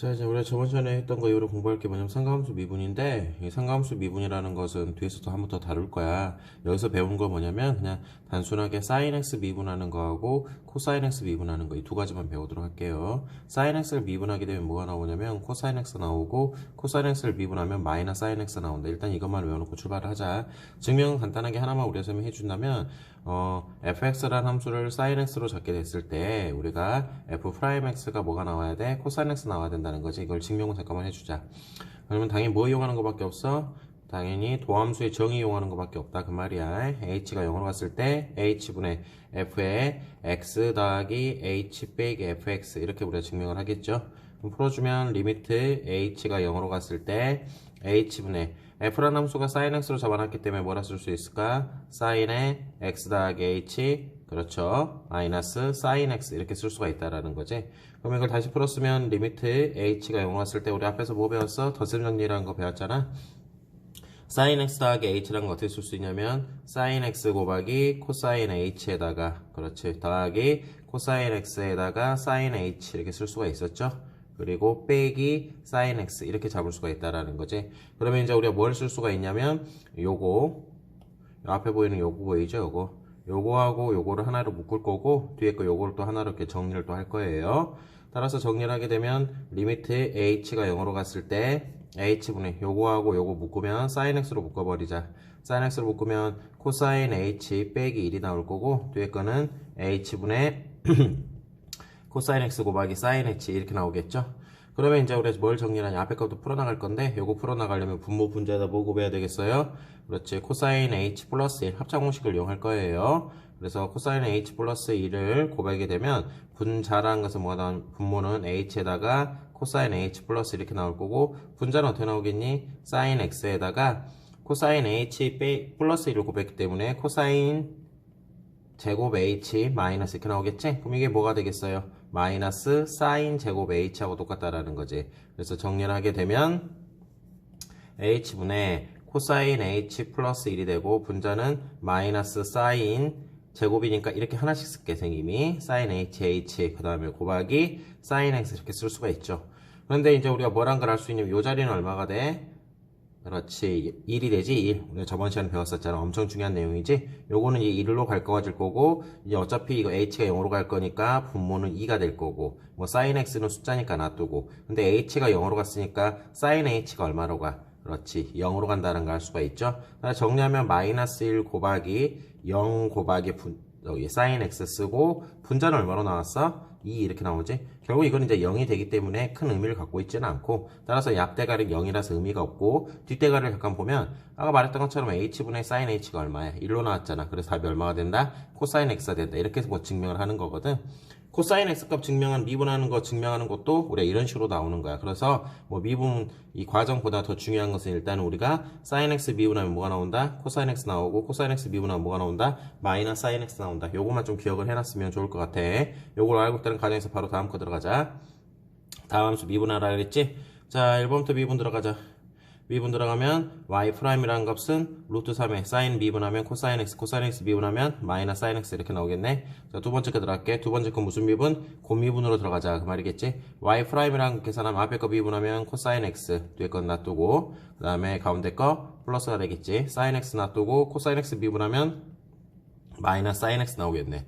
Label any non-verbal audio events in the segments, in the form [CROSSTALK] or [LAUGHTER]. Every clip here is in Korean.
자, 이제 우리가 저번 시간에 했던 거 이후로 공부할 게 뭐냐면 상가함수 미분인데, 이 상가함수 미분이라는 것은 뒤에서 또한번 더 다룰 거야. 여기서 배운 거 뭐냐면, 그냥 단순하게 sin x 미분하는 거하고 코사인 x 미분하는 거 이 두 가지만 배우도록 할게요. sin x를 미분하게 되면 뭐가 나오냐면, 코사인 x 나오고, 코사인 x를 미분하면 마이너스 sin x 나온다. 일단 이것만 외워놓고 출발을 하자. 증명은 간단하게 하나만 우리가 설명해 준다면, 어, fx라는 함수를 sin x로 잡게 됐을 때, 우리가 f 프라임 x가 뭐가 나와야 돼? 코사인 x 나와야 된다는 거지. 이걸 증명을 잠깐만 해주자. 그러면 당연히 뭐 이용하는 것밖에 없어? 당연히 도함수의 정의 이용하는 것밖에 없다 그 말이야. h가 0으로 갔을 때 h분의 f의 x 더하기 h 빼기 fx 이렇게 우리가 증명을 하겠죠. 그럼 풀어주면 리미트 h가 0으로 갔을 때 h분의 f라는 함수가 sin x로 잡아놨기 때문에 뭐라 쓸 수 있을까? sin의 x 더하기 h 그렇죠. 마이너스 sin x 이렇게 쓸 수가 있다라는 거지. 그럼 이걸 다시 풀었으면 리미트 h가 0으로 갔을 때 우리 앞에서 뭐 배웠어? 덧셈 정리라는 거 배웠잖아. sin x 더하기 h라는 거 어떻게 쓸 수 있냐면 sin x 곱하기 코사인 h에다가 그렇지 더하기 코사인 x에다가 sin h 이렇게 쓸 수가 있었죠. 그리고 빼기 sin x 이렇게 잡을 수가 있다라는 거지. 그러면 이제 우리가 뭘 쓸 수가 있냐면 요거 요 앞에 보이는 요거 보이죠? 요거 요거하고 요거를 하나로 묶을 거고 뒤에 거 요거를 또 하나로 이렇게 정리를 또 할 거예요. 따라서 정리를 하게 되면 리미트 h가 0으로 갔을 때 h분의 요거하고 요거 묶으면 sin x로 묶어버리자. sin x로 묶으면 코사인 h 빼기 1이 나올 거고 뒤에 거는 h분의 [CLEARS THROAT] 코사인 x 곱하기 sin h 이렇게 나오겠죠. 그러면 이제 우리가 뭘 정리하냐 앞에 것도 풀어나갈 건데 요거 풀어나가려면 분모 분자에다 뭐 곱해야 되겠어요? 그렇지 코사인 h 플러스 1 합차 공식을 이용할 거예요. 그래서 코사인 h 플러스 1을 곱하게 되면 분자라는 것은 뭐가 나온 분모는 h에다가 코사인 h 플러스 이렇게 나올 거고 분자는 어떻게 나오겠니? 사인 x에다가 코사인 h 빼 플러스 1을 곱했기 때문에 코사인 제곱 h 마이너스 이렇게 나오겠지? 그럼 이게 뭐가 되겠어요? 마이너스 사인 제곱 h하고 똑같다라는 거지. 그래서 정리를 하게 되면 h분의 코사인 h 플러스 1이 되고 분자는 마이너스 사인 제곱이니까 이렇게 하나씩 쓸게 생김이 사인 h h 그 다음에 곱하기 사인 x 이렇게 쓸 수가 있죠. 그런데 이제 우리가 걸할수 있냐면 이 자리는 얼마가 돼? 그렇지. 1이 되지. 1 우리가 저번 시간에 배웠었잖아. 엄청 중요한 내용이지? 요거는 이제 1로 갈 거가 질 거고 이제 어차피 이거 h가 0으로 갈 거니까 분모는 2가 될 거고 뭐 sin x는 숫자니까 놔두고. 근데 h가 0으로 갔으니까 sin h가 얼마로 가? 그렇지. 0으로 간다는 걸 알 수가 있죠? 정리하면 마이너스 1 곱하기 0 곱하기 분, 여기 sin x 쓰고 분자는 얼마로 나왔어? 2 이렇게 나오지? 결국 이건 이제 0이 되기 때문에 큰 의미를 갖고 있지는 않고 따라서 앞대가는 0이라서 의미가 없고 뒷대가를 잠깐 보면 아까 말했던 것처럼 h분의 sin h가 얼마야? 1로 나왔잖아. 그래서 답이 얼마가 된다? 코사인 x가 된다. 이렇게 해서 뭐 증명을 하는 거거든 코사인 x값 증명한 미분하는 거 증명하는 것도 우리가 이런 식으로 나오는 거야. 그래서 뭐 미분 이 과정보다 더 중요한 것은 일단 우리가 sin x 미분하면 뭐가 나온다? 코사인 x 나오고 코사인 x 미분하면 뭐가 나온다? 마이너스 sin x 나온다. 요것만 좀 기억을 해놨으면 좋을 것 같아. 요걸 알고 있다는 가정에서 바로 다음 거 들어가자. 다음 함수 미분하라 그랬지? 자 1번부터 미분 들어가자. 미분 들어가면 y 프라임이라는 값은 루트 3에 사인 미분하면 코사인 x 코사인 x 미분하면 마이너스 사인 x 이렇게 나오겠네. 자 두 번째 거 들어갈게. 두 번째 거 무슨 미분? 곰미분으로 들어가자. 그 말이겠지? Y 프라임이라는 거 계산하면 앞에 거 미분하면 코사인 x 뒤에 건 놔두고 그 다음에 가운데 거 플러스가 되겠지? 사인 x 놔두고 코사인 x 미분하면 마이너스 사인 x 나오겠네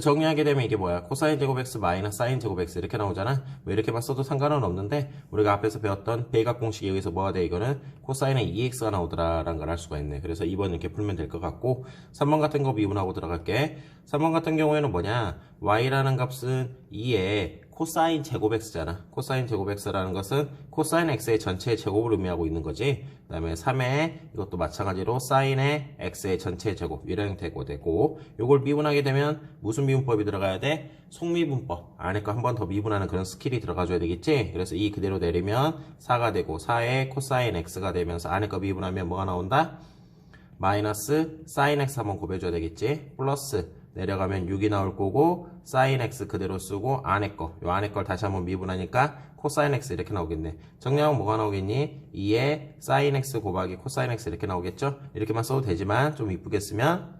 정리하게 되면 이게 뭐야? 코사인 제곱 x 마이너스 사인 제곱 x 이렇게 나오잖아. 뭐 이렇게 봤어도 상관은 없는데 우리가 앞에서 배웠던 배각 공식에 의해서 뭐가 돼? 이거는 코사인의 2x가 나오더라 라는 걸 알 수가 있네. 그래서 2번 이렇게 풀면 될 것 같고 3번 같은 거 미분하고 들어갈게. 3번 같은 경우에는 뭐냐? y라는 값은 2에 코사인 제곱 x잖아. 코사인 제곱 x라는 것은 코사인 x의 전체 제곱을 의미하고 있는 거지. 그 다음에 3에 이것도 마찬가지로 사인의 x의 전체 제곱 이런 형태고 되고 요걸 미분하게 되면 무슨 미분법이 들어가야 돼? 속미분법. 안에 거 한 번 더 미분하는 그런 스킬이 들어가줘야 되겠지? 그래서 이 그대로 내리면 4가 되고 4에 코사인 x가 되면서 안에 거 미분하면 뭐가 나온다? 마이너스 사인 x 한번 곱해줘야 되겠지? 플러스 내려가면 6이 나올 거고 사인 x 그대로 쓰고 안에 거, 요 안에 걸 다시 한번 미분하니까 코사인 x 이렇게 나오겠네. 정리하면 뭐가 나오겠니? 2에 사인 x 곱하기 코사인 x 이렇게 나오겠죠? 이렇게만 써도 되지만 좀 이쁘게 쓰면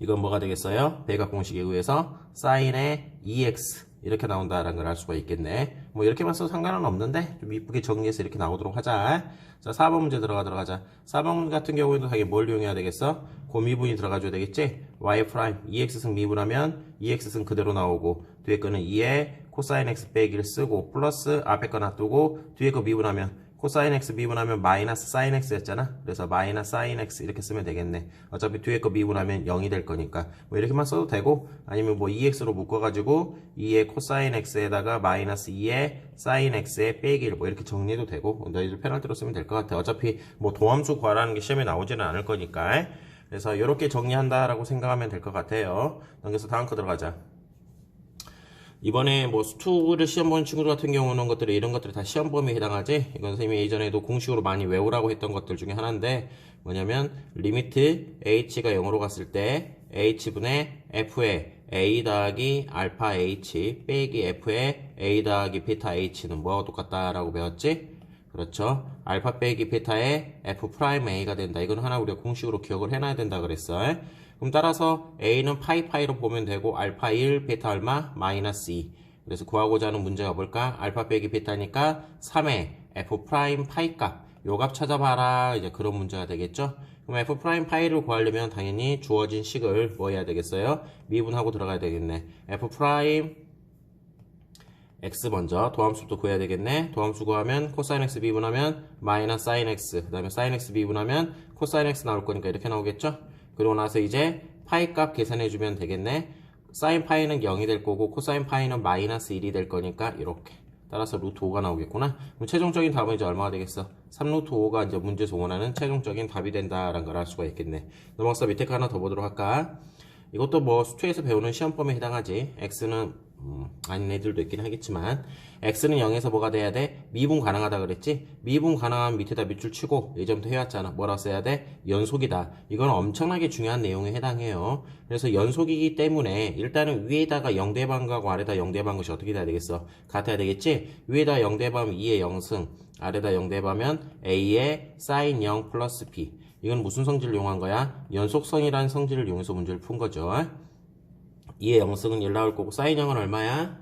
이건 뭐가 되겠어요? 배각 공식에 의해서 사인의 2x 이렇게 나온다라는 걸 알 수가 있겠네. 뭐 이렇게만 써도 상관은 없는데 좀 이쁘게 정리해서 이렇게 나오도록 하자. 자, 4번 문제 들어가 들어가자. 4번 문제 같은 경우에도 당연히 뭘 이용해야 되겠어? 고미분이 들어가줘야 되겠지? y 프라임 2x승 미분하면 2x승 그대로 나오고 뒤에 거는 2에 코사인 x 빼기를 쓰고 플러스 앞에 거 놔두고 뒤에 거 미분하면 코사인 x 미분하면 마이너스 사인 x였잖아. 그래서 마이너스 사인 x 이렇게 쓰면 되겠네. 어차피 뒤에 거 미분하면 0이 될 거니까 뭐 이렇게만 써도 되고 아니면 뭐 2x로 묶어가지고 2의 코사인 x에다가 마이너스 2의 사인 x의 빼기를 뭐 이렇게 정리해도 되고 너희들 페널티로 쓰면 될 것 같아. 어차피 뭐 도함수 구하라는 게 시험에 나오지는 않을 거니까. 그래서 이렇게 정리한다라고 생각하면 될 것 같아요. 넘겨서 다음 거 들어가자. 이번에 뭐 수투를 시험 보는 친구들 같은 경우는 것들이 이런 것들이 다 시험 범위에 해당하지. 이건 선생님이 예전에도 공식으로 많이 외우라고 했던 것들 중에 하나인데 뭐냐면 리미트 h가 0으로 갔을 때 h분의 f의 a 더하기 알파 h 빼기 f의 a 더하기 베타 h는 뭐하고 똑같다라고 배웠지? 그렇죠. 알파 빼기 베타의 f 프라임 a가 된다. 이건 하나 우리가 공식으로 기억을 해놔야 된다 그랬어. 그럼 따라서 a는 파이 파이로 보면 되고 알파 1, 베타 얼마? 마이너스 2. 그래서 구하고자 하는 문제가 뭘까? 알파 빼기 베타니까 3의 f 프라임 파이 값. 요 값 찾아봐라. 이제 그런 문제가 되겠죠? 그럼 f 프라임 파이를 구하려면 당연히 주어진 식을 뭐 해야 되겠어요? 미분하고 들어가야 되겠네. f 프라임 x 먼저 도함수부터 구해야 되겠네. 도함수 구하면 코사인 x 미분하면 마이너스 사인 x 그 다음에 사인 x 미분하면 코사인 x 나올 거니까 이렇게 나오겠죠? 그리고 나서 이제 파이 값 계산해 주면 되겠네. 사인 파이는 0이 될 거고 코사인 파이는 마이너스 1이 될 거니까 이렇게. 따라서 루트 5가 나오겠구나. 그럼 최종적인 답은 이제 얼마가 되겠어? 3루트 5가 이제 문제에서 원하는 최종적인 답이 된다라는 걸 알 수가 있겠네. 넘어가서 밑에 거 하나 더 보도록 할까? 이것도 뭐 수투에서 배우는 시험범에 해당하지. x는 음, 아닌 애들도 있긴 하겠지만 x는 0에서 뭐가 돼야 돼? 미분 가능하다 그랬지? 미분 가능한 밑에다 밑줄 치고 예전부터 해왔잖아. 뭐라 써야 돼? 연속이다. 이건 엄청나게 중요한 내용에 해당해요. 그래서 연속이기 때문에 일단은 위에다가 0대방하고 아래다 0대방 것이 어떻게 돼야 되겠어? 같아야 되겠지? 위에다 0대방 2의 0승 아래다 0대방면 a의 sin 0 플러스 b 이건 무슨 성질을 이용한 거야? 연속성이라는 성질을 이용해서 문제를 푼 거죠. 2의 0승은 1 나올 거고 사인 0은 얼마야?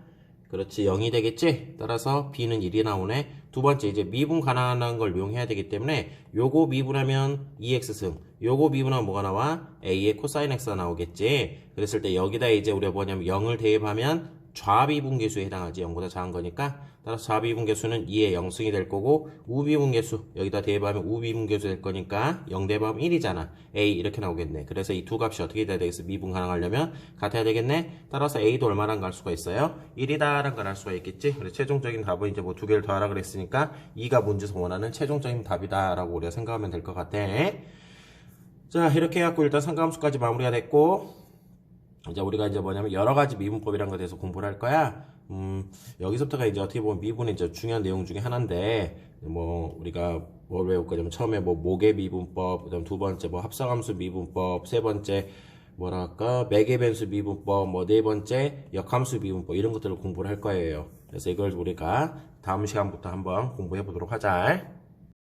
그렇지 0이 되겠지? 따라서 b는 1이 나오네. 두 번째 이제 미분 가능한 걸 이용해야 되기 때문에 요거 미분하면 2x승 요거 미분하면 뭐가 나와? a의 코사인 x가 나오겠지? 그랬을 때 여기다 이제 우리가 뭐냐면 0을 대입하면 좌비분계수에 해당하지 0보다 작은 거니까 따라서 좌비분계수는 2의 0승이 될 거고 우비분계수 여기다 대입하면 우비분계수 될 거니까 0 대입하면 1이잖아. A 이렇게 나오겠네. 그래서 이 두 값이 어떻게 돼야 되겠어? 미분 가능하려면 같아야 되겠네. 따라서 a도 얼마나 갈 수가 있어요? 1이다라는 걸 알 수가 있겠지? 그래서 최종적인 답은 이제 뭐 두 개를 더하라 그랬으니까 2가 문제에서 원하는 최종적인 답이다라고 우리가 생각하면 될 것 같아. 자 이렇게 해갖고 일단 상가함수까지 마무리가 됐고 이제 우리가 이제 뭐냐면 여러 가지 미분법이란 것에 대해서 공부를 할 거야. 음, 여기서부터가 이제 어떻게 보면 미분의 이제 중요한 내용 중에 하나인데, 뭐, 우리가 뭘 외울 거냐면 처음에 뭐 모계 미분법, 그 다음 두 번째 뭐 합성함수 미분법, 세 번째 뭐랄까, 매개 변수 미분법, 뭐 네 번째 역함수 미분법, 이런 것들을 공부를 할 거예요. 그래서 이걸 우리가 다음 시간부터 한번 공부해 보도록 하자.